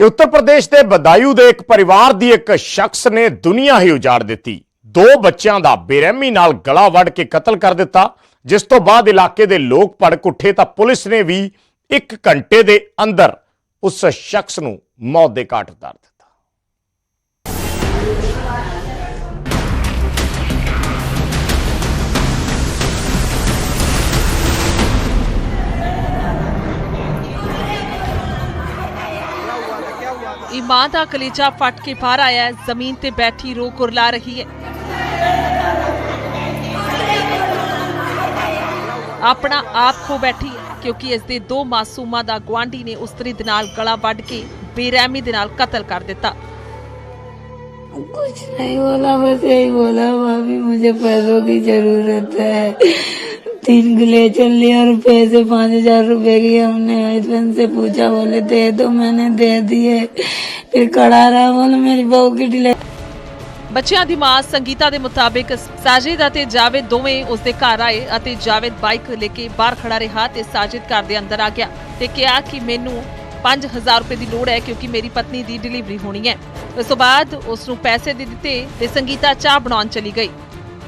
ਤੇ ਉੱਤਰ ਪ੍ਰਦੇਸ਼ ਦੇ ਬਦਾਯੂ ਦੇ ਇੱਕ ਪਰਿਵਾਰ ਦੀ ਇੱਕ ਸ਼ਖਸ ਨੇ ਦੁਨੀਆ ਹੀ ਉਜਾੜ ਦਿੱਤੀ। ਦੋ ਬੱਚਿਆਂ ਦਾ ਬੇਰਹਿਮੀ ਨਾਲ ਗਲਾ ਵੱਢ ਕੇ ਕਤਲ ਕਰ ਦਿੱਤਾ। ਜਿਸ ਤੋਂ ਬਾਅਦ ਇਲਾਕੇ ਦੇ ਲੋਕ ਭੜਕ ਉੱਠੇ ਤਾਂ ਪੁਲਿਸ ਨੇ ਵੀ 1 ਘੰਟੇ ਦੇ ਅੰਦਰ ਉਸ ਸ਼ਖਸ ਨੂੰ ਮੌਤ ਦੇ ਘਾਟ ਉਤਾਰ ਦਿੱਤਾ। ਇਹ ਮਾਂ ਦਾ ਕਲੇਜਾ ਫਟ ਕੇ ਬਾਹਰ ਆਇਆ ਹੈ ਜ਼ਮੀਨ ਤੇ ਬੈਠੀ ਰੋ ਕੁਰਲਾ ਰਹੀ ਹੈ ਆਪਣਾ ਆਪ ਖੋ ਬੈਠੀ ਹੈ ਕਿਉਂਕਿ ਇਸ ਦੇ ਦੋ ਮਾਸੂਮਾਂ ਦਾ ਗਵਾਂਢੀ ਨੇ ਉਸਤਰੀ ਦੇ ਨਾਲ ਗਲਾ ਵੱਢ ਕੇ ਬੇਰਹਿਮੀ ਦੇ ਨਾਲ ਕਤਲ ਕਰ ਦਿੱਤਾ कुछ नहीं बोला बस यही बोला भाभी मुझे पैसों की जरूरत है तीन ग्लेजर लिया और पैसे पाँच हजार रुपए की हमने हस्बैंड से पूछा, बोले, दे दो, मैंने दे दिए। फिर कड़ा रहा, बोले, मेरी बहू की डिले ਬੱਚਿਆਂ ਦੀ ਮਾਂ ਸੰਗੀਤਾ ਦੇ ਮੁਤਾਬਿਕ ਸਾਜਿਦ ਅਤੇ ਜਾਵੇਦ ਦੋਵੇਂ ਉਸ ਦੇ ਘਰ ਆਏ ਅਤੇ ਜਾਵੇਦ ਬਾਈਕ ਲੈ ਕੇ ਬਾਹਰ ਖੜਾ ਰਿਹਾ ਤੇ ਸਾਜਿਦ ਘਰ ਦੇ ਅੰਦਰ ਆ ਗਿਆ ਤੇ ਕਿਹਾ ਕਿ ਮੈਨੂੰ 5000 ਰੁਪਏ ਦੀ ਲੋੜ ਹੈ ਕਿਉਂਕਿ ਮੇਰੀ ਪਤਨੀ ਦੀ ਡਿਲੀਵਰੀ ਹੋਣੀ ਹੈ ਉਸ ਤੋਂ ਬਾਅਦ ਉਸ ਨੂੰ ਪੈਸੇ ਦੇ ਦਿੱਤੇ ਤੇ ਸੰਗੀਤਾ ਚਾਹ ਬਣਾਉਣ ਚਲੀ ਗਈ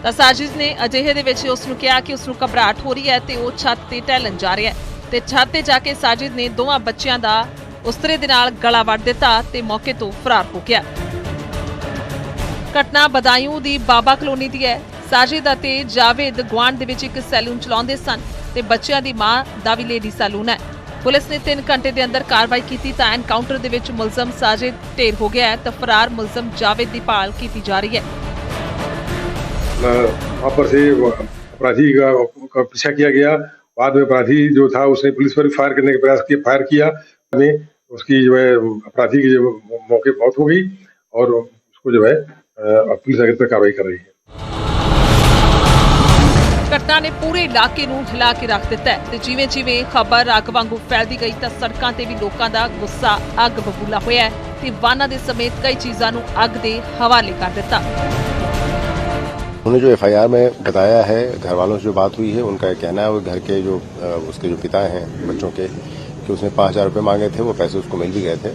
ਤਾਂ ਸਾਜਿਦ ਨੇ ਅਜਿਹੇ ਦੇ ਵਿੱਚ ਉਸ ਨੂੰ ਕਿਹਾ ਕਿ ਉਸ ਨੂੰ ਘਬਰਾਹਟ ਹੋ ਰਹੀ ਹੈ ਤੇ ਉਹ ਛੱਤ ਤੇ ਟਹਿਲਣ ਜਾ ਰਿਹਾ ਹੈ। ਤੇ ਛੱਤ ਤੇ ਜਾ ਕੇ ਸਾਜਿਦ ਨੇ ਦੋਵਾਂ ਬੱਚਿਆਂ ਦਾ ਉਸਤਰੇ ਦੇ ਨਾਲ ਗਲਾ ਵੱਢ ਦਿੱਤਾ ਤੇ ਮੌਕੇ ਤੋਂ ਫਰਾਰ ਹੋ ਗਿਆ। ਘਟਨਾ ਬਦਾਯੂ ਦੀ ਬਾਬਾ ਕਲੋਨੀ ਦੀ ਹੈ। ਸਾਜਿਦ ਅਤੇ ਜਾਵੇਦ ਗਵਾਂਡ ਦੇ ਵਿੱਚ ਇੱਕ ਸੈਲੂਨ ਚਲਾਉਂਦੇ ਸਨ ਤੇ ਬੱਚਿਆਂ ਦੀ ਮਾਂ ਦਾ ਵੀ ਲੇਡੀ ਸੈਲੂਨ ਹੈ। ਪੁਲਿਸ ਨੇ 3 ਘੰਟੇ ਦੇ ਅੰਦਰ ਕਾਰਵਾਈ ਕੀਤੀ ਤਾਂ ਐਨਕਾਊਂਟਰ ਦੇ ਵਿੱਚ ਮੁਲਜ਼ਮ ਸਾਜਿਦ ਢੇਰ ਹੋ ਗਿਆ ਹੈ ਤਾਂ ਫਰਾਰ ਮੁਲਜ਼ਮ ਜਾਵੇਦ ਦੀ ਭਾਲ ਕੀਤੀ ਜਾ ਰਹੀ ਹੈ। वहाँ पर से वो अपराधी का, का पीछा किया गया बाद में अपराधी जो था उसने पुलिस पर भी फायर करने का प्रयास किया फायर किया में उसकी जो है अपराधी की जो मौके पे मौत हो गई और उसको जो है अ, पुलिस आगे तक कार्रवाई कर रही है ਘਟਨਾ ਨੇ ਪੂਰੇ ਇਲਾਕੇ ਨੂੰ ਹਿਲਾ ਕੇ ਰੱਖ ਦਿੱਤਾ ਹੈ ਤੇ ਜਿਵੇਂ ਜਿਵੇਂ ਖਬਰ ਅੱਗ ਵਾਂਗੂ ਫੈਲਦੀ ਗਈ ਤਾਂ ਸੜਕਾਂ ਤੇ ਵੀ ਲੋਕਾਂ ਦਾ ਗੁੱਸਾ ਅੱਗ ਬਬੂਲਾ ਹੋਇਆ ਹੈ ਤੇ ਵਾਹਨਾਂ ਦੇ ਸਮੇਤ ਕਈ ਚੀਜ਼ਾਂ ਨੂੰ ਅੱਗ ਦੇ ਹਵਾਲੇ ਕਰ ਦਿੱਤਾ उन्होंने जो एफआईआर में बताया है घर वालों से जो बात हुई है उनका ये कहना है वो घर के जो अ, उसके जो पिता हैं बच्चों के कि उसने पाँच हजार रुपये मांगे थे वो पैसे उसको मिल भी गए थे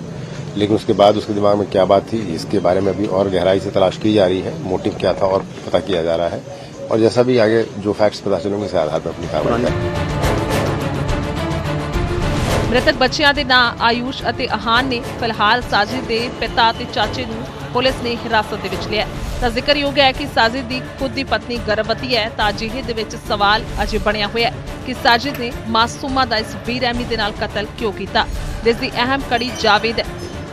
लेकिन उसके बाद उसके दिमाग में क्या बात थी इसके बारे में अभी और गहराई से तलाश की जा रही है मोटिव क्या था और पता किया जा रहा है और जैसा भी आगे जो फैक्ट्स पता चलेंगे उस आधार पर अपनी कार्रवाई करेंगे ਮ੍ਰਿਤਕ ਬੱਚਿਆਂ ਦੇ ਨਾਂ ਆਯੂਸ਼ ਅਤੇ ਅਹਾਨ ਨੇ ਫਿਲਹਾਲ ਸਾਜਿਦ ਦੇ ਪਿਤਾ ਤੇ ਚਾਚੇ ਨੂੰ ਪੁਲਿਸ ਨੇ ਹਿਰਾਸਤ ਦੇ ਵਿੱਚ ਲਿਆ ਤਾਂ ਜ਼ਿਕਰਯੋਗ ਹੈ ਕਿ ਸਾਜਿਦ ਦੀ ਖੁਦ ਦੀ ਪਤਨੀ ਗਰਭਵਤੀ ਹੈ, ਤਾਂ ਅਜਿਹੇ ਦੇ ਵਿੱਚ ਸਵਾਲ ਅਜੇ ਬਣਿਆ ਹੋਇਆ ਹੈ ਕਿ ਸਾਜਿਦ ਨੇ ਮਾਸੂਮਾ ਦਾ ਇਸ ਬੇਰਹਿਮੀ ਦੇ ਨਾਲ ਕਤਲ ਕਿਉਂ ਕੀਤਾ। ਜਿਸ ਦੀ ਅਹਿਮ ਕੜੀ ਜਾਵੇਦ ਹੈ।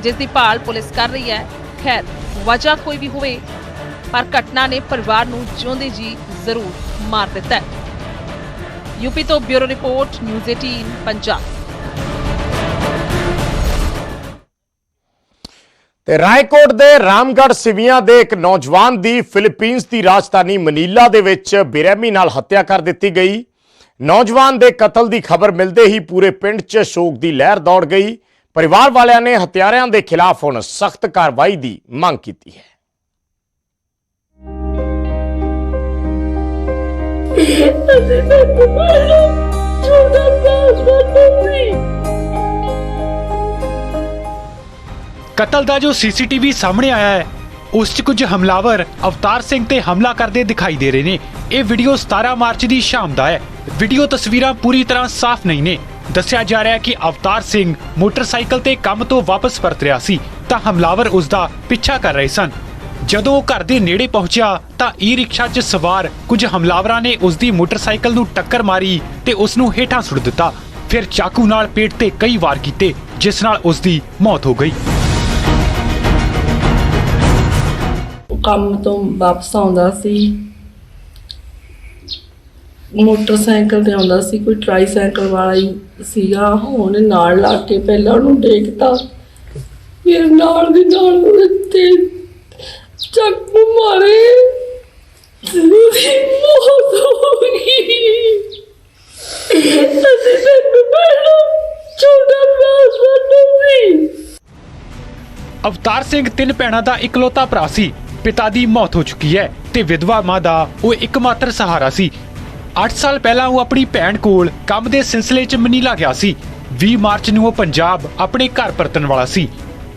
ਜਿਸ ਦੀ ਭਾਲ ਪੁਲਿਸ ਕਰ ਰਹੀ ਹੈ, ਖੈਰ, ਵਜ੍ਹਾ ਕੋਈ ਵੀ ਹੋਵੇ, ਪਰ ਘਟਨਾ ਨੇ ਪਰਿਵਾਰ ਨੂੰ ਜਿਉਂਦੇ ਜੀ ਜ਼ਰੂਰ ਮਾਰ ਦਿੱਤਾ ਹੈ। ਯੂਪੀ ਤੋਂ ਬਿਊਰੋ ਰਿਪੋਰਟ, ਨਿਊਜ਼ 18 ਪੰਜਾਬ। ਤੇ ਰਾਏਕੋਟ ਦੇ ਰਾਮਗੜ੍ਹ ਸਿਵੀਆਂ ਦੇ ਇੱਕ ਨੌਜਵਾਨ ਦੀ ਫਿਲੀਪੀਨਸ ਦੀ ਰਾਜਧਾਨੀ ਮਨੀਲਾ ਦੇ ਵਿੱਚ ਬੇਰਹਿਮੀ ਨਾਲ ਹੱਤਿਆ ਕਰ ਦਿੱਤੀ ਗਈ। ਨੌਜਵਾਨ ਦੇ ਕਤਲ ਦੀ ਖਬਰ ਮਿਲਦੇ ਹੀ ਪੂਰੇ ਪਿੰਡ 'ਚ ਸ਼ੋਕ ਦੀ ਲਹਿਰ ਦੌੜ ਗਈ। ਪਰਿਵਾਰ ਵਾਲਿਆਂ ਨੇ ਹਤਿਆਰਿਆਂ ਦੇ ਖਿਲਾਫ ਹੁਣ ਸਖਤ ਕਾਰਵਾਈ ਦੀ ਮੰਗ ਕੀਤੀ ਹੈ। ਕਤਲ ਦਾ ਜੋ ਸੀਸੀਟੀਵੀ ਸਾਹਮਣੇ ਆਇਆ ਹੈ, ਉਸ 'ਚ ਕੁਝ ਹਮਲਾਵਰ ਅਵਤਾਰ ਸਿੰਘ ਤੇ ਹਮਲਾ ਕਰਦੇ ਦਿਖਾਈ ਦੇ ਰਹੇ ਨੇ। ਇਹ ਵੀਡੀਓ 17 ਮਾਰਚ ਦੀ ਸ਼ਾਮ ਦਾ ਹੈ। ਵੀਡੀਓ ਤਸਵੀਰਾਂ ਪੂਰੀ ਤਰ੍ਹਾਂ ਸਾਫ਼ ਨਹੀਂ ਨੇ। ਦੱਸਿਆ ਜਾ ਰਿਹਾ ਹੈ ਕਿ ਅਵਤਾਰ ਸਿੰਘ ਮੋਟਰਸਾਈਕਲ ਤੇ ਕੰਮ ਤੋਂ ਵਾਪਸ ਪਰਤ ਰਿਹਾ ਸੀ, ਤਾਂ ਹਮਲਾਵਰ ਉਸ ਦਾ ਪਿੱਛਾ ਕਰ ਰਹੇ ਸਨ। ਜਦੋਂ ਉਹ ਘਰ ਦੇ ਨੇੜੇ ਪਹੁੰਚਿਆ, ਤਾਂ ਈ ਰਿਕਸ਼ਾ 'ਚ ਸਵਾਰ ਕੁਝ ਹਮਲਾਵਰਾਂ ਨੇ ਉਸ ਦੀ ਮੋਟਰਸਾਈਕਲ ਨੂੰ ਟੱਕਰ ਮਾਰੀ ਤੇ ਉਸ ਨੂੰ ਹੇਠਾਂ ਸੁੱਟ ਦਿੱਤਾ। ਫਿਰ ਚਾਕੂ ਨਾਲ ਪੇਟ ਤੇ ਕਈ ਵਾਰ ਕੀਤੇ, ਜਿਸ ਨਾਲ ਉਸ ਦੀ ਮੌਤ ਹੋ ਗਈ। ਕੰਮ ਤੋਂ ਵਾਪਸ ਆਉਂਦਾ ਸੀ। ਮੋਟਰਸਾਈਕਲ ਤੇ ਆਉਂਦਾ ਸੀ, ਕੋਈ ਟ੍ਰਾਈਸਾਈਕਲ ਵਾਲਾ ਹੀ ਸੀਗਾ। ਉਹਨੇ ਨਾਲ ਲਾ ਕੇ ਪਹਿਲਾਂ ਉਹਨੂੰ ਦੇਖਤਾ। ਫਿਰ ਨਾਲ ਦੀ ਨਾਲ ਉਹਦੇ ਤੇ ਚੱਕੂ ਮਾਰੇ। ਉਹਦੀ ਮੌਤ ਹੋ ਗਈ। ਅਸੀਂ ਤੈਨੂੰ ਪਹਿਲਾਂ ਛੋਟਾ ਪਿਆਰ ਸਾਡਾ ਸੀ। ਅਵਤਾਰ ਸਿੰਘ ਤਿੰਨ ਭੈਣਾਂ ਦਾ ਇਕਲੌਤਾ ਭਰਾ ਸੀ। ਪਿਤਾ ਦੀ ਮੌਤ ਹੋ ਚੁੱਕੀ ਹੈ ਤੇ ਵਿਧਵਾ ਮਾਂ ਦਾ ਉਹ ਇੱਕਮਾਤਰ ਸਹਾਰਾ ਸੀ। 8 ਸਾਲ ਪਹਿਲਾਂ ਉਹ ਆਪਣੀ ਭੈਣ ਕੋਲ ਕੰਮ ਦੇ ਸਿਲਸਿਲੇ 'ਚ ਮਨੀਲਾ ਗਿਆ ਸੀ। 20 ਮਾਰਚ ਨੂੰ ਉਹ ਪੰਜਾਬ ਆਪਣੇ ਘਰ ਪਰਤਣ ਵਾਲਾ ਸੀ।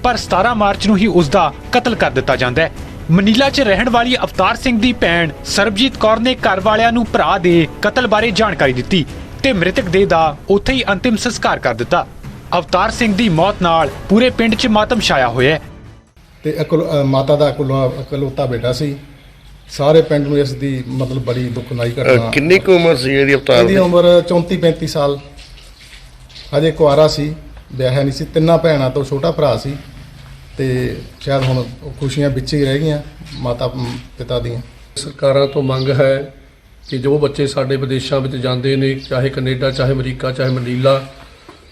ਪਰ 17 ਮਾਰਚ ਨੂੰ ਹੀ ਉਸ ਦਾ ਕਤਲ ਕਰ ਦਿੱਤਾ ਜਾਂਦਾ ਹੈ। ਮਨੀਲਾ 'ਚ ਰਹਿਣ ਵਾਲੀ ਅਵਤਾਰ ਸਿੰਘ ਦੀ ਭੈਣ ਸਰਬਜੀਤ ਕੌਰ ਨੇ ਘਰ ਵਾਲਿਆਂ ਨੂੰ ਭਰਾ ਦੇ ਕਤਲ ਬਾਰੇ ਜਾਣਕਾਰੀ ਦਿੱਤੀ ਤੇ ਮ੍ਰਿਤਕ ਦੇਹ ਦਾ ਉੱਥੇ ਹੀ ਅੰਤਿਮ ਸੰਸਕਾਰ ਕਰ ਦਿੱਤਾ। ਅਵਤਾਰ ਸਿੰਘ ਦੀ ਮੌਤ ਨਾਲ ਪੂਰੇ ਪਿੰਡ 'ਚ ਮਾਤਮ ਛਾਇਆ ਹੋਇਆ ਹੈ। ਤੇ ਇਕਲ- ਅ, ਮਾਤਾ ਦਾ ਇਕਲੌ- ਇਕਲੌਤਾ ਬੇਟਾ ਸੀ। ਸਾਰੇ ਪਿੰਡ ਨੂੰ ਇਸ ਦੀ ਮਤਲਬ ਬੜੀ ਦੁਖਨਾਈ ਘਟਨਾ ਕਿੰਨੀ ਕੁ ਉਮਰ ਸੀ ਇਹਦੀ ਅਵਤਾਰ ਇਹਦੀ ਦੀ? ਉਮਰ 34 35 ਸਾਲ। ਹਜੇ ਕੁਆਰਾ ਸੀ ਵਿਆਹਿਆ ਨਹੀਂ ਸੀ। ਤਿੰਨਾਂ ਭੈਣਾਂ ਤੋਂ ਛੋਟਾ ਭਰਾ ਸੀ ਤੇ ਸ਼ਾਇਦ ਹੁਣ ਉਹ ਖੁਸ਼ੀਆਂ ਵਿੱਚ ਹੀ ਰਹਿ ਗਈਆਂ ਮਾਤਾ ਮ, ਪਿਤਾ ਦੀਆਂ। ਸਰਕਾਰਾਂ ਤੋਂ ਮੰਗ ਹੈ ਕਿ ਜੋ ਬੱਚੇ ਸਾਡੇ ਵਿਦੇਸ਼ਾਂ ਵਿੱਚ ਜਾਂਦੇ ਨੇ ਚਾਹੇ ਕੈਨੇਡਾ ਚਾਹੇ ਅਮਰੀਕਾ ਚਾਹੇ ਮਨੀਲਾ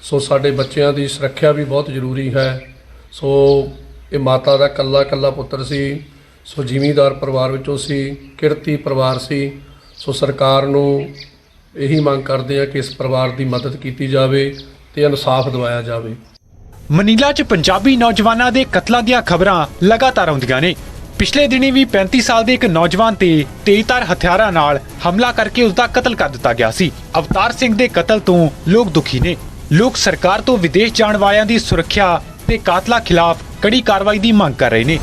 ਸੋ ਸਾਡੇ ਬੱਚਿਆਂ ਦੀ ਸੁਰੱਖਿਆ ਵੀ ਬਹੁਤ ਜ਼ਰੂਰੀ ਹੈ। ਸੋ ਇਹ ਮਾਤਾ ਦਾ ਕੱਲਾ ਕੱਲਾ ਪੁੱਤਰ ਸੀ, ਸੋ ਜ਼ਿਮੀਂਦਾਰ ਪਰਿਵਾਰ ਵਿੱਚੋਂ ਸੀ, ਕਿਰਤੀ ਪਰਿਵਾਰ ਸੀ, ਸੋ ਸਰਕਾਰ ਨੂੰ ਇਹੀ ਮੰਗ ਕਰਦੇ ਆ ਕਿ ਇਸ ਪਰਿਵਾਰ ਦੀ ਮਦਦ ਕੀਤੀ ਜਾਵੇ ਤੇ ਇਨਸਾਫ ਦਿਵਾਇਆ ਜਾਵੇ। ਮਨੀਲਾ 'ਚ ਪੰਜਾਬੀ ਨੌਜਵਾਨਾਂ ਦੇ ਕਤਲਾਂ ਦੀਆਂ ਖਬਰਾਂ ਲਗਾਤਾਰ ਆਉਂਦੀਆਂ ਨੇ। ਪਿਛਲੇ ਦਿਨੀ ਵੀ 35 ਸਾਲ ਦੇ ਇੱਕ ਨੌਜਵਾਨ ਤੇ ਤੇਜ਼ਧਾਰ ਹਥਿਆਰਾਂ ਨਾਲ ਹਮਲਾ ਕਰਕੇ ਉਸ ਦਾ ਕਤਲ ਕਰ ਦਿੱਤਾ ਗਿਆ ਸੀ। ਅਵਤਾਰ ਸਿੰਘ ਦੇ ਕਤਲ ਤੋਂ ਲੋਕ ਦੁਖੀ ਨੇ। ਲੋਕ ਸਰਕਾਰ ਤੋਂ ਵਿਦੇਸ਼ ਜਾਣ ਵਾਲਿਆਂ ਦੀ ਸੁਰੱਖਿਆ ਤੇ ਕਾਤਲਾ ਖਿਲਾਫ ਕੜੀ ਕਾਰਵਾਈ ਦੀ ਮੰਗ ਕਰ ਰਹੇ ਨੇ।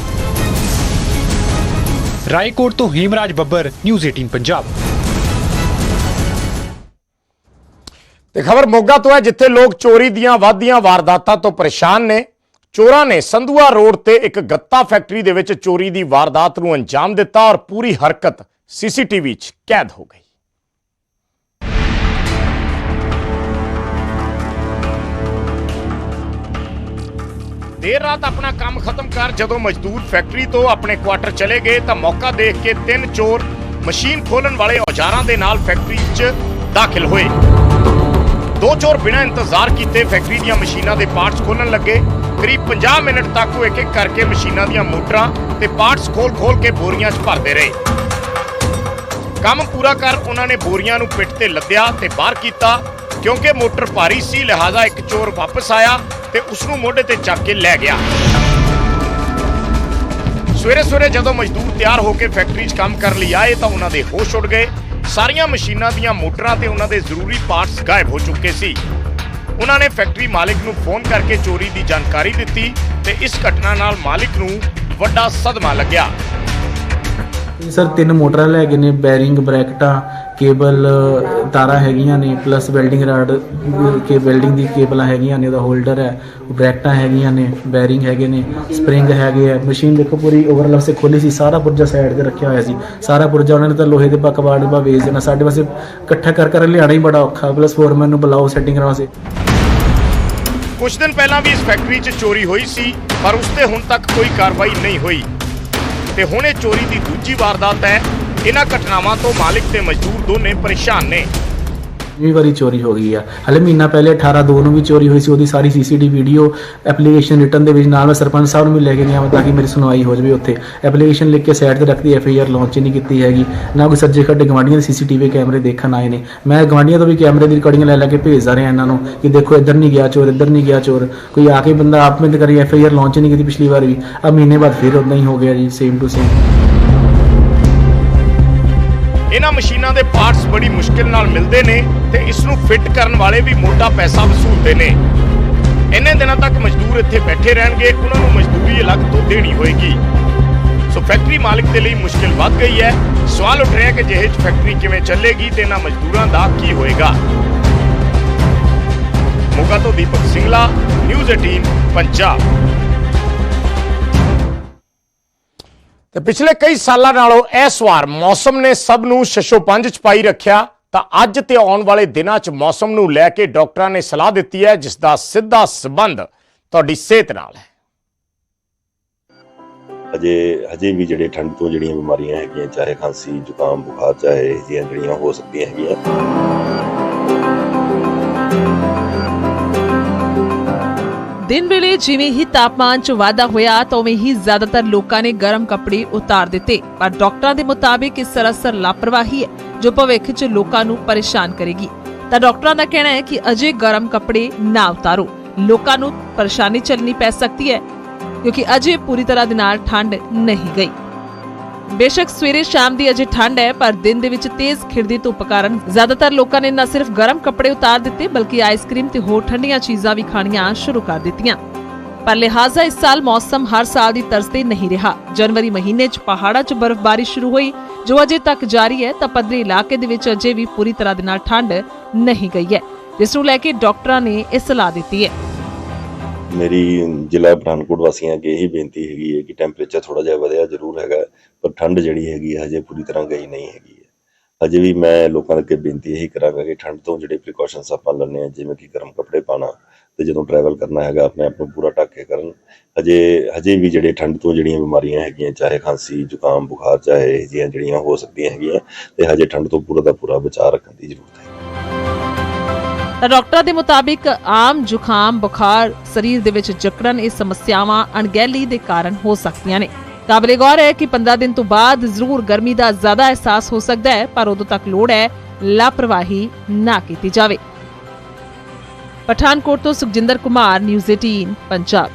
ਰਾਏਕੋਟ ਤੋਂ ਹੀਮਰਾਜ ਬੱਬਰ, ਨਿਊਜ਼ 18 ਪੰਜਾਬ। ਤੇ ਖਬਰ ਮੋਗਾ ਤੋਂ ਹੈ, ਜਿੱਥੇ ਲੋਕ ਚੋਰੀ ਦੀਆਂ ਵਾਧੀਆਂ ਵਾਰਦਾਤਾਂ ਤੋਂ ਪਰੇਸ਼ਾਨ ਨੇ। ਚੋਰਾਂ ਨੇ ਸੰਧੂਆ ਰੋਡ ਤੇ ਇੱਕ ਗੱਤਾ ਫੈਕਟਰੀ ਦੇ ਵਿੱਚ ਚੋਰੀ ਦੀ ਵਾਰਦਾਤ ਨੂੰ ਅੰਜਾਮ ਦਿੱਤਾ ਔਰ ਪੂਰੀ ਹਰਕਤ ਸੀਸੀਟੀਵੀ 'ਚ ਕੈਦ ਹੋ ਗਈ। ਦੇਰ ਰਾਤ ਆਪਣਾ ਕੰਮ ਖਤਮ ਕਰ ਜਦੋਂ ਮਜ਼ਦੂਰ ਫੈਕਟਰੀ ਤੋਂ ਆਪਣੇ ਕੁਆਟਰ ਚਲੇ ਗਏ ਤਾਂ ਮੌਕਾ ਦੇਖ ਕੇ ਤਿੰਨ ਚੋਰ ਮਸ਼ੀਨ ਖੋਲਣ ਵਾਲੇ ਔਜ਼ਾਰਾਂ ਦੇ ਨਾਲ ਫੈਕਟਰੀ 'ਚ ਦਾਖਲ ਹੋਏ। ਦੋ ਚੋਰ ਬਿਨਾਂ ਇੰਤਜ਼ਾਰ ਕੀਤੇ ਫੈਕਟਰੀ ਦੀਆਂ ਮਸ਼ੀਨਾਂ ਦੇ ਪਾਰਟਸ ਖੋਲਣ ਲੱਗੇ। ਕਰੀਬ 50 ਮਿੰਟ ਤੱਕ ਉਹ ਇੱਕ ਇੱਕ ਕਰਕੇ ਮਸ਼ੀਨਾਂ ਦੀਆਂ ਮੋਟਰਾਂ ਤੇ ਪਾਰਟਸ ਖੋਲ-ਖੋਲ ਕੇ ਬੋਰੀਆਂ 'ਚ ਭਰਦੇ ਰਹੇ। ਕੰਮ ਪੂਰਾ ਕਰ ਉਹਨਾਂ ਨੇ ਬੋਰੀਆਂ ਨੂੰ ਪਿੱਠ ਤੇ ਲੱਦਿਆ ਤੇ ਬਾਹਰ ਕੀਤਾ ਕਿਉਂਕਿ ਮੋਟਰ ਭਾਰੀ ਸੀ, ਲਿਹਾਜ਼ਾ ਇੱਕ ਚੋਰ ਵਾਪਸ ਆਇਆ ਤੇ ਉਸ ਨੂੰ ਮੋਢੇ ਤੇ ਚੱਕ ਕੇ ਲੈ ਗਿਆ। ਸਵੇਰੇ ਸਵੇਰੇ ਜਦੋਂ ਮਜ਼ਦੂਰ ਤਿਆਰ ਹੋ ਕੇ ਫੈਕਟਰੀ 'ਚ ਕੰਮ ਕਰਨ ਲਈ ਆਏ ਤਾਂ ਉਹਨਾਂ ਦੇ ਹੋਸ਼ ਉੱਡ ਗਏ। ਸਾਰੀਆਂ ਮਸ਼ੀਨਾਂ ਦੀਆਂ ਮੋਟਰਾਂ ਤੇ ਉਹਨਾਂ ਦੇ ਜ਼ਰੂਰੀ ਪਾਰਟਸ ਗਾਇਬ ਹੋ ਚੁੱਕੇ ਸੀ। ਉਹਨਾਂ ਨੇ ਫੈਕਟਰੀ ਮਾਲਕ ਨੂੰ ਫੋਨ ਕਰਕੇ ਚੋਰੀ ਦੀ ਜਾਣਕਾਰੀ ਦਿੱਤੀ ਤੇ ਇਸ ਘਟਨਾ ਨਾਲ ਮਾਲਕ ਨੂੰ ਵੱਡਾ ਸਦਮਾ ਲੱਗਿਆ। ਸਰ, ਤਿੰਨ ਮੋਟਰਾਂ ਲੈ ਗਏ ਨੇ, ਬੈਰਿੰਗ ਬ੍ਰੈਕਟਾਂ, ਕੇਬਲ ਤਾਰਾਂ ਹੈਗੀਆਂ ਨੇ ਪਲੱਸ ਵੈਲਡਿੰਗ ਰਾਡ ਕੇ ਵੈਲਡਿੰਗ ਦੀ ਕੇਬਲਾਂ ਹੈਗੀਆਂ ਨੇ, ਉਹਦਾ ਹੋਲਡਰ ਹੈ, ਬ੍ਰੈਕਟਾਂ ਹੈਗੀਆਂ ਨੇ, ਬੈਰਿੰਗ ਹੈਗੇ ਨੇ ਸਪਰਿੰਗ ਹੈਗੇ ਆ ਮਸ਼ੀਨ ਦੇਖੋ ਪੂਰੀ ਓਵਰਲੈਪ ਸੇ ਖੋਲੀ ਸੀ, ਸਾਰਾ ਪੁਰਜਾ ਸਾਈਡ ਤੇ ਰੱਖਿਆ ਹੋਇਆ ਸੀ, ਸਾਰਾ ਪੁਰਜਾ ਉਹਨਾਂ ਨੇ ਤਾਂ ਲੋਹੇ ਦੇ ਪਕਵਾੜ ਬਾ ਵੇਚ ਦੇਣਾ, ਸਾਡੇ ਵਾਸਤੇ ਇਕੱਠਾ ਕਰ ਕਰ ਲਿਆਣਾ ਹੀ ਬੜਾ ਔਖਾ ਪਲੱਸ ਫੋਰਮੈਨ ਨੂੰ ਬੁਲਾਓ ਸੈਟਿੰਗ ਕਰਾਉਣ ਵਾਸਤੇ। ਕੁਝ ਦਿਨ ਪਹਿਲਾਂ ਵੀ ਇਸ ਫੈਕਟਰੀ 'ਚ ਚੋਰੀ ਹੋਈ ਸੀ, ਪਰ ਉਸ ਤੇ ਹੁਣ ਤੱਕ ਕੋਈ ਕਾਰਵਾਈ ਨਹੀਂ ਹੋਈ। ਤੇ ਹੁਣ ਇਹ ਚੋਰੀ ਦੀ ਦੂਜੀ ਵਾਰਦਾਤ ਹੈ। ਇਹਨਾਂ ਘਟਨਾਵਾਂ ਤੋਂ ਮਾਲਿਕ ਤੇ ਮਜ਼ਦੂਰ ਦੋਨੇ ਪਰੇਸ਼ਾਨ ਨੇ। ਵੀ ਵਾਰੀ ਚੋਰੀ ਹੋ ਗਈ ਆ। ਹਲੇ ਮਹੀਨਾ ਪਹਿਲੇ 18 2 ਨੂੰ ਵੀ ਚੋਰੀ ਹੋਈ ਸੀ, ਉਹਦੀ ਸਾਰੀ ਸੀਸੀਟੀ ਵੀਡੀਓ ਐਪਲੀਕੇਸ਼ਨ ਰਿਟਰਨ ਦੇ ਵਿੱਚ ਨਾਲ ਮੈਂ ਸਰਪੰਚ ਸਾਹਿਬ ਨੂੰ ਵੀ ਲੈ ਕੇ ਗਿਆ ਤਾਂ ਕਿ ਮੇਰੀ ਸੁਣਵਾਈ ਹੋ ਜਾਵੇ ਉੱਥੇ। ਐਪਲੀਕੇਸ਼ਨ ਲਿਖ ਕੇ ਸਾਈਡ ਤੇ ਰੱਖਦੀ ਐਫ ਆਈ ਆਰ ਲਾਂਚ ਨਹੀਂ ਕੀਤੀ ਹੈਗੀ। ਨਾ ਕੋਈ ਸੱਜੇ ਖੱਡੇ ਗਵਾਂਡੀਆਂ ਦੇ ਸੀਸੀਟੀਵੀ ਕੈਮਰੇ ਦੇਖਣ ਆਏ ਨੇ। ਮੈਂ ਗਵਾਂਡੀਆਂ ਤੋਂ ਵੀ ਕੈਮਰੇ ਦੀ ਰਿਕਾਰਡਿੰਗ ਲੈ ਲੈ ਕੇ ਭੇਜਦਾ ਰਿਹਾ ਇਹਨਾਂ ਨੂੰ ਕਿ ਦੇਖੋ ਇੱਧਰ ਨਹੀਂ ਗਿਆ ਚੋਰ, ਇੱਧਰ ਨਹੀਂ ਗਿਆ ਚੋਰ। ਕੋਈ ਆ ਕੇ ਬੰਦਾ ਆਪ ਮਿੰਟ ਕਰੀ ਐਫ ਆਈ ਆਰ ਲਾਂਚ ਨਹੀਂ ਕੀਤੀ ਪਿਛਲੀ ਵਾਰ ਵੀ। ਆ ਮਹੀਨੇ ਬਾਅਦ ਫਿਰ ਉਦਾਂ ਹੀ ਹੋ ਗਿਆ ਜੀ ਸੇਮ ਟੂ ਸੇਮ ਇਹਨਾਂ ਮਸ਼ੀਨਾਂ ਦੇ ਪਾਰਟਸ ਬੜੀ ਮੁਸ਼ਕਿਲ ਨਾਲ ਮਿਲਦੇ ਨੇ ਤੇ ਇਸ ਨੂੰ ਫਿੱਟ ਕਰਨ ਵਾਲੇ ਵੀ ਮੋਟਾ ਪੈਸਾ ਵਸੂਲਦੇ ਨੇ। ਇੰਨੇ ਦਿਨਾਂ ਤੱਕ ਮਜ਼ਦੂਰ ਇੱਥੇ ਬੈਠੇ ਰਹਿਣਗੇ ਉਹਨਾਂ ਨੂੰ ਮਜ਼ਦੂਰੀ ਅਲੱਗ ਤੋਂ ਦੇਣੀ ਹੋਏਗੀ। ਸੋ ਫੈਕਟਰੀ ਮਾਲਕ ਦੇ ਲਈ ਮੁਸ਼ਕਿਲ ਵੱਧ ਗਈ ਹੈ। ਸਵਾਲ ਉੱਠ ਰਿਹਾ ਕਿ ਜਿਹੇ ਫੈਕਟਰੀ ਕਿਵੇਂ ਚੱਲੇਗੀ ਤੇ ਇਹਨਾਂ ਮਜ਼ਦੂਰਾਂ ਦਾ ਕੀ ਹੋਏਗਾ। ਮੋਗਾ ਤੋਂ ਦੀਪਕ ਸਿੰਘਲਾ ਨਿਊਜ਼ 18 ਪੰਜਾਬ। ਤੇ ਪਿਛਲੇ ਕਈ ਸਾਲਾਂ ਨਾਲੋਂ ਇਸ ਵਾਰ ਮੌਸਮ ਨੇ ਸਭ ਨੂੰ ਸ਼ਸ਼ੋ ਪੰਜ ਚ ਪਾਈ ਰੱਖਿਆ, ਤਾਂ ਅੱਜ ਤੇ ਆਉਣ ਵਾਲੇ ਦਿਨਾਂ 'ਚ ਮੌਸਮ ਨੂੰ ਲੈ ਕੇ ਡਾਕਟਰਾਂ ਨੇ ਸਲਾਹ ਦਿੱਤੀ ਹੈ, ਜਿਸ ਦਾ ਸਿੱਧਾ ਸਬੰਧ ਤੁਹਾਡੀ ਸਿਹਤ ਨਾਲ ਹੈ। ਅਜੇ, ਹਜੇ ਵੀ ਜਿਹੜੇ ਠੰਡ ਤੋਂ ਜਿਹੜੀਆਂ ਬਿਮਾਰੀਆਂ ਹੈਗੀਆਂ, ਚਾਹੇ ਖਾਂਸੀ, ਜ਼ੁਕਾਮ, ਬੁਖਾਰ, ਚਾਹੇ ਇਹ ਜਿਹੀਆਂ ਜਿਹੜੀਆਂ ਹੋ ਸਕਦੀਆਂ ਹੈਗੀਆਂ। ਦਿਨ ਵੇਲੇ ਜਿਵੇਂ ਹੀ ਤਾਪਮਾਨ 'ਚ ਵਾਧਾ ਹੋਇਆ ਤਾਂ ਉਵੇਂ ਹੀ ਜ਼ਿਆਦਾਤਰ ਲੋਕਾਂ ਨੇ ਗਰਮ ਕੱਪੜੇ ਉਤਾਰ ਦਿੱਤੇ। ਪਰ ਡਾਕਟਰਾਂ ਦੇ ਮੁਤਾਬਿਕ ਇਹ ਸਰਾਸਰ ਲਾਪਰਵਾਹੀ ਹੈ, ਜੋ ਭਵਿੱਖ 'ਚ ਲੋਕਾਂ ਨੂੰ ਪਰੇਸ਼ਾਨ ਕਰੇਗੀ। ਤਾਂ ਡਾਕਟਰਾਂ ਦਾ ਕਹਿਣਾ ਹੈ ਕਿ ਅਜੇ ਗਰਮ ਕੱਪੜੇ ਨਾ ਉਤਾਰੋ। ਲੋਕਾਂ ਨੂੰ ਪਰੇਸ਼ਾਨੀ ਚੱਲਣੀ ਪੈ ਸਕਦੀ ਹੈ, ਕਿਉਂਕਿ ਅਜੇ ਪੂਰੀ ਤਰ੍ਹਾਂ ਦੇ ਨਾਲ ਠੰਡ ਨਹੀਂ ਗਈ। ਬੇਸ਼ੱਕ ਸਵੇਰੇ ਸ਼ਾਮ ਦੀ ਅਜੇ ਠੰਡ ਹੈ, ਪਰ ਦਿਨ ਦੇ ਵਿੱਚ ਤੇਜ਼ ਖਿੜਦੀ ਧੁੱਪ ਕਾਰਨ ਜ਼ਿਆਦਾਤਰ ਲੋਕਾਂ ਨੇ ਨਾ ਸਿਰਫ ਗਰਮ ਕੱਪੜੇ ਉਤਾਰ ਦਿੱਤੇ, ਬਲਕਿ ਆਈਸਕ੍ਰੀਮ ਤੇ ਹੋਰ ਠੰਡੀਆਂ ਚੀਜ਼ਾਂ ਵੀ ਖਾਣੀਆਂ ਸ਼ੁਰੂ ਕਰ ਦਿੱਤੀਆਂ। ਪਰ ਲਿਹਾਜ਼ਾ ਇਸ ਸਾਲ ਮੌਸਮ ਹਰ ਸਾਲ ਦੀ ਤਰਜ਼ ਤੇ ਨਹੀਂ ਰਿਹਾ। ਜਨਵਰੀ ਮਹੀਨੇ 'ਚ ਪਹਾੜਾਂ 'ਚ ਬਰਫ਼ਬਾਰੀ ਸ਼ੁਰੂ ਹੋਈ। ਜੋ ਅਜੇ ਤੱਕ ਜਾਰੀ ਹੈ, ਤਾਂ ਪੱਧਰੀ ਇਲਾਕੇ ਦੇ ਵਿੱਚ ਅਜੇ ਵੀ ਪੂਰੀ ਤਰ੍ਹਾਂ ਦੇ ਨਾਲ ਠੰਡ ਨਹੀਂ ਗਈ ਹੈ। ਜਿਸ ਨੂੰ ਲੈ ਕੇ ਡਾਕਟਰਾਂ ਨੇ ਇਹ ਸਲਾਹ ਦਿੱਤੀ ਹੈ। ਮੇਰੀ ਜ਼ਿਲ੍ਹਾ ਪਠਾਨਕੋਟ ਵਾਸੀਆਂ ਅੱਗੇ ਇਹੀ ਬੇਨਤੀ ਹੈਗੀ ਹੈ ਕਿ ਟੈਂਪਰੇਚਰ ਥੋੜਾ ਜਿਹਾ ਵਧਿਆ ਜ਼ਰੂਰ ਹੈਗਾ, ਪਰ ਠੰਡ ਜਿਹੜੀ ਹੈਗੀ ਹੈ ਹਜੇ ਪੂਰੀ ਤਰ੍ਹਾਂ ਗਈ ਨਹੀਂ ਹੈਗੀ ਹੈ। ਹਜੇ ਵੀ ਮੈਂ ਲੋਕਾਂ ਅੱਗੇ ਬੇਨਤੀ ਇਹੀ ਕਰਾਂਗਾ ਕਿ ਠੰਡ ਤੋਂ ਜਿਹੜੇ ਪ੍ਰੀਕਾਸ਼ਨਸ ਆਪਾਂ ਲੈਣੇ ਆ ਜਿਵੇਂ ਕਿ ਗਰਮ ਕੱਪੜੇ ਪਾਣਾ ਤੇ ਜਦੋਂ ਟਰੈਵਲ ਕਰਨਾ ਹੈਗਾ, ਆਪਣੇ ਆਪ ਨੂੰ ਪੂਰਾ ਢੱਕ ਕੇ ਕਰਨ। ਹਜੇ ਹਜੇ ਵੀ ਜਿਹੜੇ ਠੰਡ ਤੋਂ ਜਿਹੜੀਆਂ ਬਿਮਾਰੀਆਂ ਹੈਗੀਆਂ, ਚਾਹੇ ਖਾਂਸੀ, ਜ਼ੁਕਾਮ, ਬੁਖਾਰ, ਚਾਹੇ ਇਹ ਜਿਹੀਆਂ ਜਿਹੜੀਆਂ ਹੋ ਸਕਦੀਆਂ ਹੈਗੀਆਂ, ਤੇ ਹਜੇ ਠੰਡ ਤੋਂ ਪੂਰਾ ਦਾ ਪੂਰਾ ਬਚਾਅ ਰੱਖਣ ਦੀ ਜ਼ਰੂਰਤ ਹੈ। ਤਾਂ ਡਾਕਟਰਾਂ ਦੇ ਮੁਤਾਬਿਕ ਆਮ ਜ਼ੁਕਾਮ, ਬੁਖਾਰ, ਸਰੀਰ ਦੇ ਵਿੱਚ ਜਕੜਨ, ਇਹ ਸਮੱਸਿਆਵਾਂ ਅਣਗਹਿਲੀ ਦੇ ਕਾਰਨ ਹੋ ਸਕਦੀਆਂ ਨੇ। ਕਾਬਲੇ ਗੌਰ ਹੈ ਕਿ 15 ਦਿਨ ਤੋਂ ਬਾਅਦ ਜ਼ਰੂਰ ਗਰਮੀ ਦਾ ਜ਼ਿਆਦਾ ਅਹਿਸਾਸ ਹੋ ਸਕਦਾ ਹੈ, ਪਰ ਉਦੋਂ ਤੱਕ ਲੋੜ ਹੈ ਲਾਪਰਵਾਹੀ ਨਾ ਕੀਤੀ ਜਾਵੇ। ਪਠਾਨਕੋਟ ਤੋਂ ਸੁਖਜਿੰਦਰ ਕੁਮਾਰ, ਨਿਊਜ਼ 18 ਪੰਜਾਬ।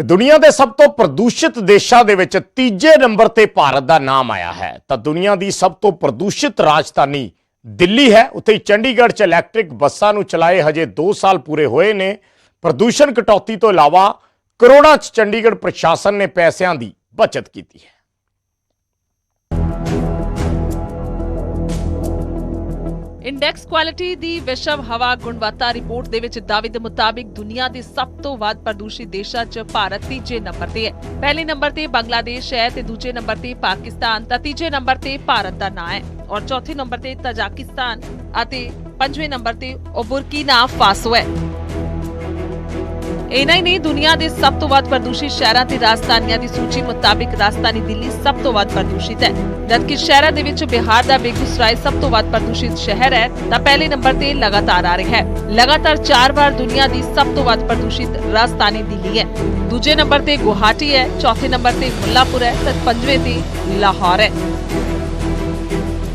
ਤੇ ਦੁਨੀਆ ਦੇ ਸਭ ਤੋਂ ਪ੍ਰਦੂਸ਼ਿਤ ਦੇਸ਼ਾਂ ਦੇ ਵਿੱਚ ਤੀਜੇ ਨੰਬਰ ਤੇ ਭਾਰਤ ਦਾ ਨਾਮ ਆਇਆ ਹੈ। ਤਾਂ ਦੁਨੀਆ ਦੀ ਸਭ ਤੋਂ ਪ੍ਰਦੂਸ਼ਿਤ ਰਾਜਧਾਨੀ ਦਿੱਲੀ ਹੈ। ਉੱਥੇ ਚੰਡੀਗੜ੍ਹ 'ਚ ਇਲੈਕਟ੍ਰਿਕ ਬੱਸਾਂ ਨੂੰ ਚਲਾਏ ਹਜੇ 2 ਸਾਲ ਪੂਰੇ ਹੋਏ ਨੇ। ਪ੍ਰਦੂਸ਼ਣ ਕਟੌਤੀ ਤੋਂ ਇਲਾਵਾ ਕਰੋੜਾਂ 'ਚ ਚੰਡੀਗੜ੍ਹ ਪ੍ਰਸ਼ਾਸਨ ਨੇ ਪੈਸਿਆਂ ਦੀ ਬਚਤ ਕੀਤੀ ਹੈ। ਇੰਡੈਕਸ ਕੁਆਲਿਟੀ ਦੀ ਵਿਸ਼ਵ ਹਵਾ ਗੁਣਵੱਤਾ ਰਿਪੋਰਟ ਦੇ ਵਿੱਚ ਦਾਅਵੇ ਦੇ ਮੁਤਾਬਿਕ ਦੁਨੀਆ ਦੇ ਸਭ ਤੋਂ ਵੱਧ ਪ੍ਰਦੂਸ਼ਿਤ ਦੇਸ਼ਾਂ 'ਚ ਭਾਰਤ ਤੀਜੇ ਨੰਬਰ ਤੇ ਹੈ। ਪਹਿਲੇ ਨੰਬਰ ਤੇ ਬੰਗਲਾਦੇਸ਼ ਹੈ ਤੇ ਦੂਜੇ ਨੰਬਰ ਤੇ ਪਾਕਿਸਤਾਨ ਤਾਂ ਤੀਜੇ ਨੰਬਰ ਤੇ ਭਾਰਤ ਦਾ ਨਾਂ ਹੈ ਔਰ ਚੌਥੇ ਨੰਬਰ ਤੇ ਤਜਾਕਿਸਤਾਨ ਅਤੇ ਪੰਜਵੇਂ ਨੰਬਰ ਤੇ ਉਬੁਰਕੀਨਾ ਫਾਸੋ ਹੈ। ਇਨਾ ਹੀ ਨਹੀਂ, ਦੁਨੀਆ ਦੇ ਸਭ ਤੋਂ ਵੱਧ ਪ੍ਰਦੂਸ਼ਿਤ ਸ਼ਹਿਰਾਂ ਤੇ ਰਾਜਧਾਨੀਆਂ ਦੀ ਸੂਚੀ ਮੁਤਾਬਿਕ ਰਾਜਧਾਨੀ ਦਿੱਲੀ ਸਭ ਤੋਂ ਵੱਧ ਪ੍ਰਦੂਸ਼ਿਤ ਹੈ। ਜਦਕਿ ਸ਼ਹਿਰਾਂ ਦੇ ਵਿੱਚ ਬਿਹਾਰ ਦਾ ਬੇਗੂਸਰਾਏ ਸਭ ਤੋਂ ਵੱਧ ਪ੍ਰਦੂਸ਼ਿਤ ਸ਼ਹਿਰ ਹੈ, ਤਾਂ ਪਹਿਲੇ ਨੰਬਰ ਤੇ ਲਗਾਤਾਰ ਆ ਰਿਹਾ ਹੈ। ਲਗਾਤਾਰ 4 ਵਾਰ ਦੁਨੀਆ ਦੀ ਸਭ ਤੋਂ ਵੱਧ ਪ੍ਰਦੂਸ਼ਿਤ ਰਾਜਧਾਨੀ ਦਿੱਲੀ ਹੈ। ਦੂਜੇ ਨੰਬਰ ਤੇ ਗੁਹਾਟੀ ਹੈ, ਚੌਥੇ ਨੰਬਰ ਤੇ ਮੁੱਲਾਪੁਰ ਹੈ, ਤੇ ਪੰਜਵੇਂ ਤੇ ਲਾਹੌਰ ਹੈ।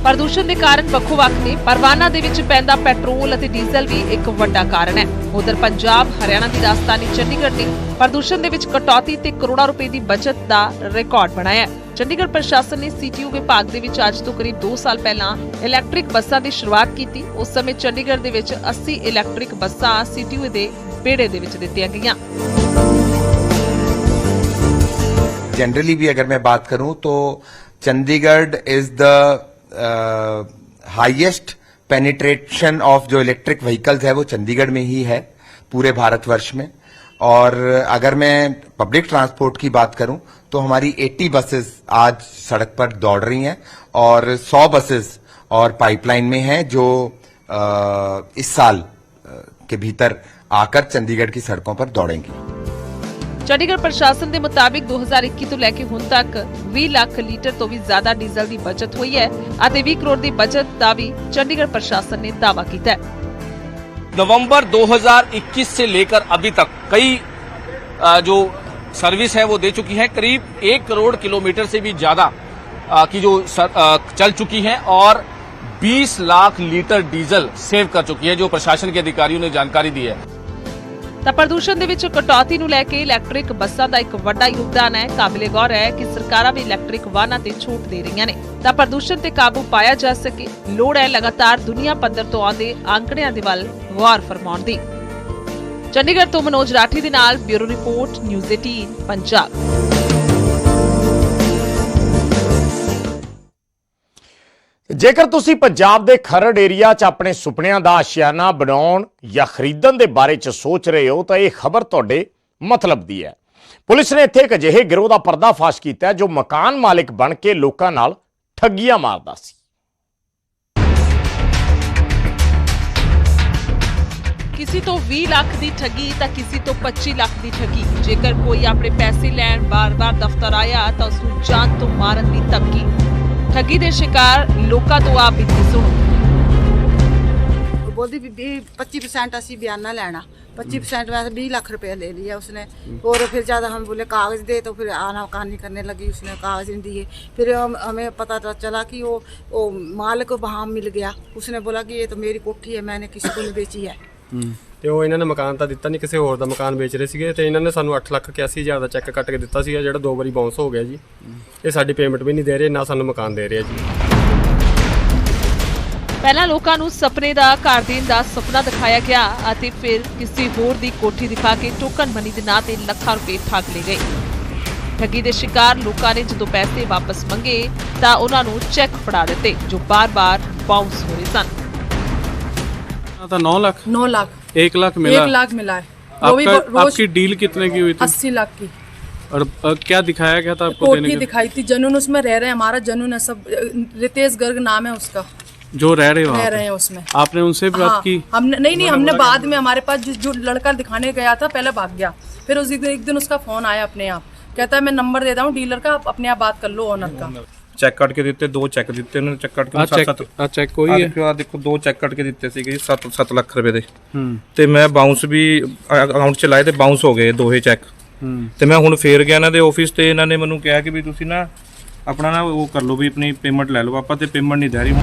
ਪ੍ਰਦੂਸ਼ਣ ਦੇ ਕਾਰਨ ਵੱਖੋ-ਵੱਖ ਨੇ ਪਰਵਾਨਾ ਦੇ ਵਿੱਚ ਪੈਂਦਾ ਪੈਟਰੋਲ ਅਤੇ ਡੀਜ਼ਲ ਵੀ ਇੱਕ ਵੱਡਾ ਕਾਰਨ ਹੈ ਉਧਰ ਪੰਜਾਬ ਹਰਿਆਣਾ ਦੀ ਰਾਜਧਾਨੀ ਚੰਡੀਗੜ੍ਹ ਨੇ ਪ੍ਰਦੂਸ਼ਣ ਦੇ ਵਿੱਚ ਕਟੌਤੀ ਤੇ ਕਰੋੜਾਂ ਰੁਪਏ ਦੀ ਬਚਤ ਦਾ ਰਿਕਾਰਡ ਬਣਾਇਆ ਹੈ ਚੰਡੀਗੜ੍ਹ ਪ੍ਰਸ਼ਾਸਨ ਨੇ ਸੀਟੀਯੂ ਵਿਭਾਗ ਦੇ ਵਿੱਚ ਅੱਜ ਤੋਂ ਕਰੀਬ 2 ਸਾਲ ਪਹਿਲਾਂ ਇਲੈਕਟ੍ਰਿਕ ਬੱਸਾਂ ਦੀ ਸ਼ੁਰੂਆਤ ਕੀਤੀ ਉਸ ਸਮੇਂ ਚੰਡੀਗੜ੍ਹ ਦੇ ਵਿੱਚ 80 ਇਲੈਕਟ੍ਰਿਕ ਬੱਸਾਂ ਸੀਟੀਯੂ ਦੇ बेड़े ਦੇ ਵਿੱਚ ਦਿੱਤੀਆਂ ਗਈਆਂ जनरली भी अगर मैं बात करूं तो Chandigarh is the highest penetration of जो इलेक्ट्रिक व्हीकल्स है वो चंडीगढ़ में ही है पूरे भारतवर्ष में। और अगर मैं पब्लिक ट्रांसपोर्ट की बात करूँ तो हमारी 80 बसेस आज सड़क पर दौड़ रही हैं और 100 बसेस और पाइपलाइन में हैं जो अ, इस साल के भीतर आकर चंडीगढ़ की सड़कों पर दौड़ेंगी। ਚੰਡੀਗੜ੍ਹ ਪ੍ਰਸ਼ਾਸਨ ਦੇ ਮੁਤਾਬਿਕ 2021 ਤੋਂ ਲੈ ਕੇ ਹੁਣ ਤੱਕ 20 ਲੱਖ ਲੀਟਰ ਤੋਂ ਵੀ ਜ਼ਿਆਦਾ ਡੀਜ਼ਲ ਦੀ ਬਚਤ ਹੋਈ ਹੈ ਅਤੇ 20 ਕਰੋੜ ਦੀ ਬਚਤ ਦਾ ਵੀ ਚੰਡੀਗੜ੍ਹ ਪ੍ਰਸ਼ਾਸਨ ਨੇ ਦਾਅਵਾ ਕੀਤਾ ਹੈ नवंबर 2021 से लेकर अभी तक कई अ, जो सर्विस है वो दे चुकी है करीब एक करोड़ किलोमीटर से भी ज्यादा अ, की जो सर- अ, चल चुकी है और 20 लाख लीटर डीजल सेव कर चुकी है जो प्रशासन के अधिकारियों ने जानकारी दी है ਤਾਂ ਪ੍ਰਦੂਸ਼ਣ ਦੇ ਵਿੱਚ ਕਟੌਤੀ ਨੂੰ ਲੈ ਕੇ ਇਲੈਕਟ੍ਰਿਕ ਬੱਸਾਂ ਦਾ ਇੱਕ ਵੱਡਾ ਯੋਗਦਾਨ ਹੈ। ਕਾਬਿਲੇ ਗੌਰ ਹੈ ਕਿ ਸਰਕਾਰਾਂ ਵੀ ਇਲੈਕਟ੍ਰਿਕ ਵਾਹਨਾਂ ਤੇ ਛੂਟ ਦੇ ਰਹੀਆਂ ਨੇ। ਤਾਂ ਪ੍ਰਦੂਸ਼ਣ ਤੇ ਕਾਬੂ ਪਾਇਆ ਜਾ ਸਕੇ, ਲੋੜ ਹੈ ਲਗਾਤਾਰ ਦੁਨੀਆ ਪੱਧਰ ਤੋਂ ਆਉਂਦੇ ਆંકੜਿਆਂ ਦੇ ਵੱਲ ਗੌਰ ਫਰਮਾਉਣ ਦੀ। ਚੰਡੀਗੜ੍ਹ ਤੋਂ ਮਨੋਜ ਰਾਠੀ ਦੇ ਨਾਲ ਬਿਊਰੋ ਰਿਪੋਰਟ, ਨਿਊਜ਼ 18 ਪੰਜਾਬ। ਜੇਕਰ ਤੁਸੀਂ ਪੰਜਾਬ ਦੇ ਖਰੜ ਏਰੀਆ 'ਚ ਆਪਣੇ ਸੁਪਨਿਆਂ ਦਾ ਆਸ਼ਿਆਨਾ ਬਣਾਉਣ ਜਾਂ ਖਰੀਦਣ ਦੇ ਬਾਰੇ 'ਚ ਸੋਚ ਰਹੇ ਹੋ, ਤਾਂ ਇਹ ਖਬਰ ਤੁਹਾਡੇ ਮਤਲਬ ਦੀ ਹੈ। ਪੁਲਿਸ ਨੇ ਇੱਥੇ ਇੱਕ ਅਜਿਹੇ ਗਿਰੋਹ ਦਾ ਪਰਦਾਫਾਸ਼ ਕੀਤਾ ਜੋ ਮਕਾਨ ਮਾਲਕ ਬਣ ਕੇ ਲੋਕਾਂ ਨਾਲ ਠੱਗੀਆਂ ਮਾਰਦਾ ਸੀ। ਕਿਸੇ ਤੋਂ 20 ਲੱਖ ਦੀ ਠੱਗੀ ਤਾਂ ਕਿਸੇ ਤੋਂ 25 ਲੱਖ ਦੀ ਠੱਗੀ। ਜੇਕਰ ਕੋਈ ਆਪਣੇ ਪੈਸੇ ਲੈਣ ਬਾਰ-ਬਾਰ ਦਫ਼ਤਰ ਆਇਆ ਤਾਂ ਉਸ ਨੂੰ ਜਾਨ ਤੋਂ ਮਾਰਨ ਦੀ ਧਮਕੀ। ਠੱਗੀ ਦੇ ਸ਼ਿਕਾਰ ਲੋਕਾਂ ਤੋਂ ਆਪ ਬੀਤੀ ਸੁਣੋ बोलती भी भी पच्चीस परसेंट ਅਸੀਂ ਬਿਆਨਾ ਲੈਣਾ 25% वैसे 20 लाख रुपया ले लिया उसने और फिर ज़्यादा हम बोले कागज दे तो फिर आना कानी करने लगी उसने कागज नहीं दिए फिर हम- हमें पता तो चला कि वो वो माल को वहाँ मिल गया उसने बोला कि ये तो मेरी कोठी है मैंने किसी को नहीं बेची है ਤੇ ਉਹ ਇਹਨਾਂ ਨੇ ਮਕਾਨ ਤਾਂ ਦਿੱਤਾ ਨਹੀਂ ਕਿਸੇ ਹੋਰ ਦਾ ਮਕਾਨ ਵੇਚ ਰਹੇ ਸੀਗੇ ਤੇ ਇਹਨਾਂ ਨੇ ਸਾਨੂੰ 8 ਲੱਖ 81 ਦਾ ਚੈੱਕ ਕੱਟ ਕੇ ਦਿੱਤਾ ਸੀਗਾ, ਜਿਹੜਾ ਦੋ ਵਾਰੀ ਬਾਉਂਸ ਹੋ ਗਿਆ ਜੀ। ਇਹ ਸਾਡੀ ਪੇਮੈਂਟ ਵੀ ਨਹੀਂ ਦੇ ਰਹੇ, ਨਾ ਸਾਨੂੰ ਮਕਾਨ ਦੇ ਰਹੇ ਜੀ। ਪਹਿਲਾਂ ਲੋਕਾਂ ਨੂੰ ਸੁਪਨੇ ਦਾ ਘਰ ਦੇਣ ਦਾ ਸੁਪਨਾ ਦਿਖਾਇਆ ਗਿਆ ਅਤੇ ਫਿਰ ਕਿਸੇ ਹੋਰ ਦੀ ਕੋਠੀ ਦਿਖਾ ਕੇ ਟੋਕਨ ਮਨੀ ਦੇ ਨਾਂ ਤੇ ਲੱਖਾਂ ਰੁਪਏ ਠੱਗ ਲਏ ਗਏ। ਠੱਗੀ ਦੇ ਸ਼ਿਕਾਰ ਲੋਕਾਂ ਨੇ ਜਦੋਂ ਪੈਸੇ ਵਾਪਸ ਮੰਗੇ ਤਾਂ ਉਹਨਾਂ ਨੂੰ ਚੈੱਕ ਫੜਾ ਦਿੱਤੇ, ਜੋ ਬਾਰ-ਬਾਰ ਬਾਉਂਸ ਹੋ ਰਹੇ ਸਨ। था? नौ लाख? नौ लाख। एक लाख मिला। एक लाख मिला है। आपका आपकी डील कितने की हुई थी? अस्सी लाख की। और क्या दिखाया गया था आपको देने दिखाई थी। जनून उसमें रह रहे हैं हमारा जनून है सब। रितेश गर्ग नाम है उसका। जो रह रहे हो रह रहे हैं उसमें। आपने उनसे भी हाँ, बात की? हमने नहीं नहीं हमने बाद में हमारे पास जो, जो लड़का दिखाने गया था पहले भाग गया। फिर उस दिन एक दिन उसका फ़ोन आया अपने आप। कहता है मैं नंबर देता हूँ डीलर का आप अपने आप बात कर लो ओनर का। ਚੈੱਕ ਕੱਟ ਕੇ ਦਿੱਤੇ ਦੋ ਚੈੱਕ ਦਿੱਤੇ ਉਹਨਾਂ ਨੇ ਚੈੱਕ ਕੱਟ ਕੇ ਚੈੱਕ ਆ ਚੈੱਕ ਕੋਈ ਹੈ? ਆ ਦੇਖੋ ਦੋ ਚੈੱਕ ਕੱਟ ਕੇ ਦਿੱਤੇ ਸੀਗੇ 7 7 ਲੱਖ ਰੁਪਏ ਦੇ। ਹੂੰ। ਤੇ ਮੈਂ ਬਾਉਂਸ ਵੀ ਅਕਾਊਂਟ ਚ ਲਾਏ ਤੇ ਬਾਉਂਸ ਹੋ ਗਏ ਦੋਹੇ ਚੈੱਕ ਹੂੰ। ਤੇ ਮੈਂ ਹੁਣ ਫੇਰ ਗਿਆ ਇਹਨਾਂ ਦੇ ਆਫਿਸ ਤੇ ਇਹਨਾਂ ਨੇ ਮੈਨੂੰ ਕਿਹਾ ਕਿ ਵੀ ਤੁਸੀਂ ਨਾ ਆਪਣਾ ਨਾ ਉਹ ਕਰ ਲਓ ਵੀ ਆਪਣੀ ਪੇਮੈਂਟ ਲੈ ਲਓ ਆਪਾਂ ਤੇ ਪੇਮੈਂਟ ਨਹੀਂ ਦੇ ਰਹੀ।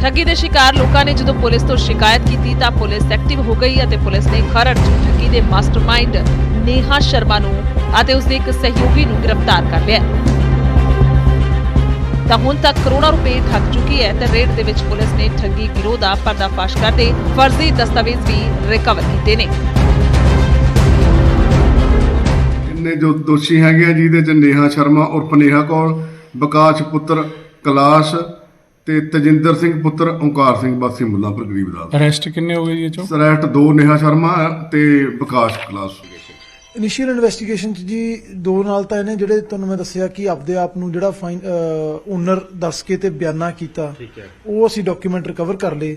ਠੱਗੀ ਦੇ ਸ਼ਿਕਾਰ ਲੋਕਾਂ ਨੇ ਜਦੋਂ ਪੁਲਿਸ ਤੋਂ ਸ਼ਿਕਾਇਤ ਕੀਤੀ ਤਾਂ ਪੁਲਿਸ ਐਕਟਿਵ ਹੋ ਗਈ ਅਤੇ ਪੁਲਿਸ ਨੇ ਖਰੜ 'ਚ ਠੱਗੀ ਦੇ ਮਾਸਟਰਮਾਈਂਡ ਨੇਹਾ ਸ਼ਰਮਾ ਨੂੰ ਅਤੇ ਉਸਦੇ ਇੱਕ ਸਹਿਯੋਗੀ ਨੂੰ ਗ੍ਰਿਫਤਾਰ ਕਰ ਲਿਆ। ਤਾਂ ਹੁਣ ਤੱਕ ਕਰੋੜਾਂ ਰੁਪਏ ਠੱਗ ਚੁੱਕੀ ਹੈ ਤੇ ਰੇਡ ਦੇ ਵਿੱਚ ਪੁਲਿਸ ਨੇ ਠੱਗੀ ਗਿਰੋਹ ਦਾ ਪਰਦਾਫਾਸ਼ ਕਰਦੇ ਫਰਜ਼ੀ ਦਸਤਾਵੇਜ਼ ਵੀ ਰਿਕਵਰ ਕੀਤੇ ਨੇ। ਇਹਨੇ ਜੋ ਦੋਸ਼ੀ ਹੈਗੇ ਆ ਜਿਹਦੇ ਚ ਨੇਹਾ ਸ਼ਰਮਾ ਉਰਫ ਨੇਹਾ ਕੌਰ ਵਿਕਾਸ ਪੁੱਤਰ ਕਲਾਸ਼ ਤੇ ਤਜਿੰਦਰ ਸਿੰਘ ਪੁੱਤਰ ਓਂਕਾਰ ਸਿੰਘ ਵਾਸੀ ਮੁੱਲਾਂਪੁਰ ਗਰੀਬ ਦਾ। ਅਰੈਸਟ ਕਿੰਨੇ ਹੋ ਗਏ ਜੀ ਇਹ ਚੋਂ? ਸਰੈਟ ਦੋ ਨੇਹਾ ਸ਼ਰਮਾ ਤੇ ਵਿਕਾਸ ਕਲਾਸ਼ ਇਨੀਸ਼ੀਅਲ ਇਨਵੈਸਟੀਗੇਸ਼ਨ ਚ ਜੀ ਦੋ ਨਾਲ ਤਾਂ ਇਹਨੇ ਜਿਹੜੇ ਤੁਹਾਨੂੰ ਮੈਂ ਦੱਸਿਆ ਕਿ ਆਪਦੇ ਆਪ ਨੂੰ ਜਿਹੜਾ ਫਾਈਨ ਓਨਰ ਦੱਸ ਕੇ ਤੇ ਬਿਆਨਾ ਕੀਤਾ ਉਹ ਅਸੀਂ ਡਾਕੂਮੈਂਟ ਰਿਕਵਰ ਕਰ ਲਏ।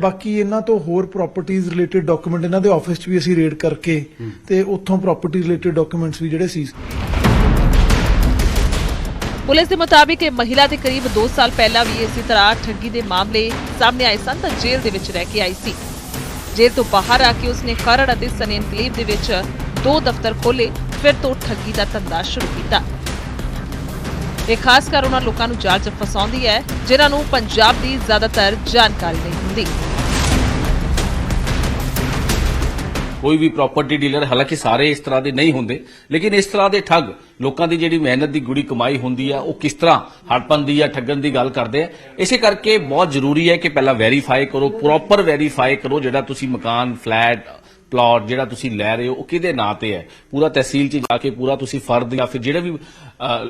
ਬਾਕੀ ਇਹਨਾਂ ਤੋਂ ਹੋਰ ਪ੍ਰਾਪਰਟੀਆਂ ਰਿਲੇਟਡ ਡਾਕੂਮੈਂਟ ਇਹਨਾਂ ਦੇ ਆਫਿਸ 'ਚ ਵੀ ਅਸੀਂ ਰੇਡ ਕਰਕੇ ਤੇ ਉੱਥੋਂ ਪ੍ਰਾਪਰਟੀ ਰਿਲੇਟਡ ਡਾਕੂਮੈਂਟਸ ਵੀ ਜਿਹੜੇ ਸੀ। ਪੁਲਿਸ ਦੇ ਮੁਤਾਬਿਕ ਇਹ ਮਹਿਲਾ ਦੇ ਕਰੀਬ 2 ਸਾਲ ਪਹਿਲਾਂ ਵੀ ਇਸੇ ਤਰ੍ਹਾਂ ਠੱਗੀ ਦੇ ਮਾਮਲੇ ਸਾਹਮਣੇ ਆਏ ਸਨ ਤਾਂ ਜੇਲ੍ਹ ਦੇ ਵਿੱਚ ਰਹਿ ਕੇ ਆਈ ਸੀ। ਜੇਲ੍ਹ ਤੋਂ ਬਾਹਰ ਆ ਕੇ ਉਸਨੇ ਖਰੜ ਅਤੇ ਸਨੀ ਇਨਕਲੇਵ ਦੇ ਵਿੱਚ ਦੋ ਦਫ਼ਤਰ ਖੋਲੇ ਫਿਰ ਤੋਂ ਠੱਗੀ ਦਾ ਧੰਦਾ ਸ਼ੁਰੂ ਕੀਤਾ। ਇਹ ਖਾਸ ਕਰ ਉਹਨਾਂ ਲੋਕਾਂ ਨੂੰ ਜਾਲ 'ਚ ਫਸਾਉਂਦੀ ਹੈ, ਜਿਨ੍ਹਾਂ ਨੂੰ ਪੰਜਾਬ ਦੀ ਜ਼ਿਆਦਾਤਰ ਜਾਣਕਾਰੀ ਨਹੀਂ ਹੁੰਦੀ। ਕੋਈ ਵੀ ਪ੍ਰਾਪਰਟੀ ਡੀਲਰ ਹਾਲਾਂਕਿ ਸਾਰੇ ਇਸ ਤਰ੍ਹਾਂ ਦੇ ਨਹੀਂ ਹੁੰਦੇ, ਲੇਕਿਨ ਇਸ ਤਰ੍ਹਾਂ ਦੇ ਠੱਗ, ਲੋਕਾਂ ਦੀ ਜਿਹੜੀ ਮਿਹਨਤ ਦੀ ਗੁੜੀ ਕਮਾਈ ਹੁੰਦੀ ਆ, ਉਹ ਕਿਸ ਤਰ੍ਹਾਂ ਹੜਪਣ ਦੀ ਜਾਂ ਠੱਗਣ ਦੀ ਗੱਲ ਕਰਦੇ ਆ, ਇਸੇ ਕਰਕੇ ਬਹੁਤ ਜ਼ਰੂਰੀ ਹੈ ਕਿ ਪਹਿਲਾਂ ਵੈਰੀਫਾਈ ਕਰੋ ਪ੍ਰੋਪਰ ਵੈਰੀਫਾਈ ਕਰੋ ਜਿਹੜਾ ਤੁਸੀਂ ਮਕਾਨ ਫਲੈਟ ਪਲਾਟ ਜਿਹੜਾ ਤੁਸੀਂ ਲੈ ਰਹੇ ਹੋ, ਉਹ ਕਿਹਦੇ ਨਾਂ ਤੇ ਹੈ? ਪੂਰਾ ਤਹਿਸੀਲ 'ਚ ਜਾ ਕੇ ਪੂਰਾ ਤੁਸੀਂ ਫਰਦ ਜਾਂ ਫਿਰ ਜਿਹੜੇ ਵੀ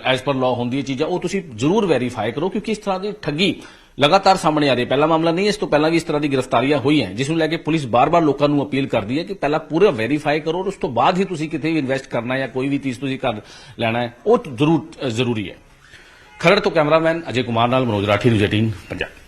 ਐਸ ਪਰ ਲਾਅ ਹੁੰਦੀ ਹੈ ਚੀਜ਼ਾਂ, ਉਹ ਤੁਸੀਂ ਜ਼ਰੂਰ ਵੈਰੀਫਾਈ ਕਰੋ ਕਿਉਂਕਿ ਇਸ ਤਰ੍ਹਾਂ ਦੀ ਠੱਗੀ ਲਗਾਤਾਰ ਸਾਹਮਣੇ ਆ ਰਹੀ ਹੈ। ਪਹਿਲਾ ਮਾਮਲਾ ਨਹੀਂ, ਇਸ ਤੋਂ ਪਹਿਲਾਂ ਵੀ ਇਸ ਤਰ੍ਹਾਂ ਦੀ ਗ੍ਰਿਫਤਾਰੀਆਂ ਹੋਈਆਂ ਜਿਸ ਨੂੰ ਲੈ ਕੇ ਪੁਲਿਸ ਬਾਰ-ਬਾਰ ਲੋਕਾਂ ਨੂੰ ਅਪੀਲ ਕਰਦੀ ਹੈ ਕਿ ਪਹਿਲਾਂ ਪੂਰਾ ਵੈਰੀਫਾਈ ਕਰੋ ਔਰ ਉਸ ਤੋਂ ਬਾਅਦ ਹੀ ਤੁਸੀਂ ਕਿਤੇ ਵੀ ਇਨਵੈਸਟ ਕਰਨਾ ਜਾਂ ਕੋਈ ਵੀ ਚੀਜ਼ ਤੁਸੀਂ ਕਰ ਲੈਣਾ ਹੈ, ਉਹ ਜ਼ਰੂਰ, ਜ਼ਰੂਰੀ ਹੈ। ਖਰੜ ਤੋਂ ਕੈਮਰਾਮੈਨ ਅਜੇ ਕੁਮਾਰ ਨਾਲ ਮਨੋਜ ਰਾਠੀ ਨੂੰ ਜਟੀਨ ਪੰਜਾਬ।